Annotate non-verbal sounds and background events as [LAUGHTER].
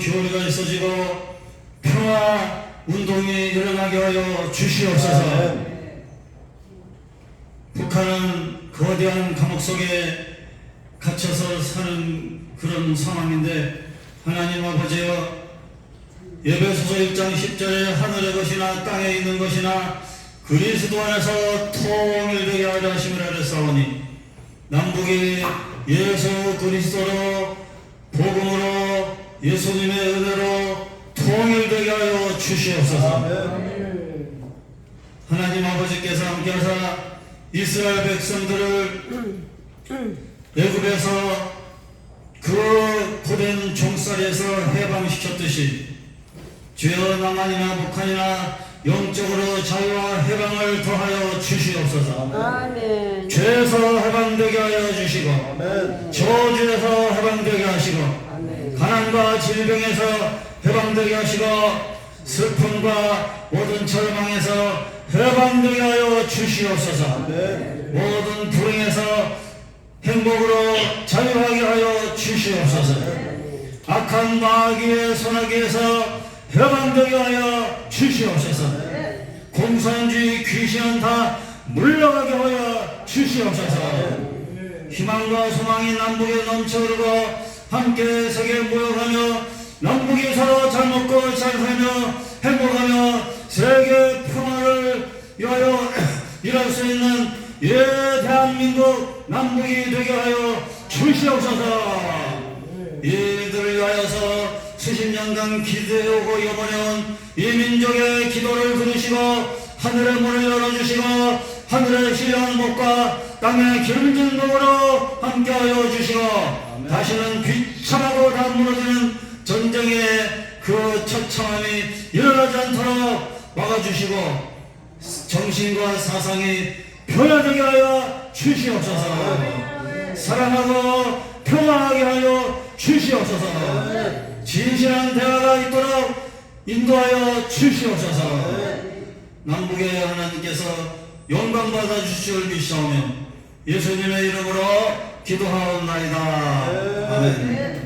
교류가 있어지고 평화 운동이 일어나게 하여 주시옵소서. 북한은 거대한 감옥 속에 갇혀서 사는 그런 상황인데 하나님 아버지여 예배소서 1장 10절에 하늘의 것이나 땅에 있는 것이나 그리스도 안에서 통일되게 하려 하심을 하랬사오니 남북이 예수 그리스도로 복음으로 예수님의 은혜로 통일되게 하여 주시옵소서. 하나님 아버지께서 함께하사 이스라엘 백성들을 애굽에서 그 고된 종살이에서 해방시켰듯이 주여 남한이나 북한이나 영적으로 자유와 해방을 더하여 주시옵소서. 아멘. 죄에서 해방되게 하여 주시고 저주에서 해방되게 하시고 가난과 질병에서 해방되게 하시고 슬픔과 모든 절망에서 해방되게 하여 주시옵소서. 모든 불행에서 행복으로 자유하게 하여 주시옵소서. 악한 마귀의 손아귀에서 해방되게 하여 주시옵소서. 공산주의 귀신은 다 물러가게 하여 주시옵소서. 희망과 소망이 남북에 넘쳐흐르고 함께 세계 모여가며 남북이 서로 잘 먹고 잘 살며 행복하며 세계 평화를 위하여 [CLEARS THROAT] 일할 수 있는 예 대한민국 남북이 되게 하여 주시옵소서. 이들을 위하여서 수십 년간 기도해오고 여번해온 이 민족의 기도를 들으시고 하늘의 문을 열어주시고 하늘의 시려운 복과 땅의 기름진 복으로 함께하여 주시고 다시는 비참하고 다 무너지는 전쟁의 그 처참함이 일어나지 않도록 막아주시고 정신과 사상이 변화되게 하여 주시옵소서. 사랑하고 평화하게 하여 주시옵소서. 진실한 대화가 있도록 인도하여 주시옵소서. 남북의 하나님께서 영광 받아 주시을 믿사오며 예수님의 이름으로 기도하옵나이다. 아멘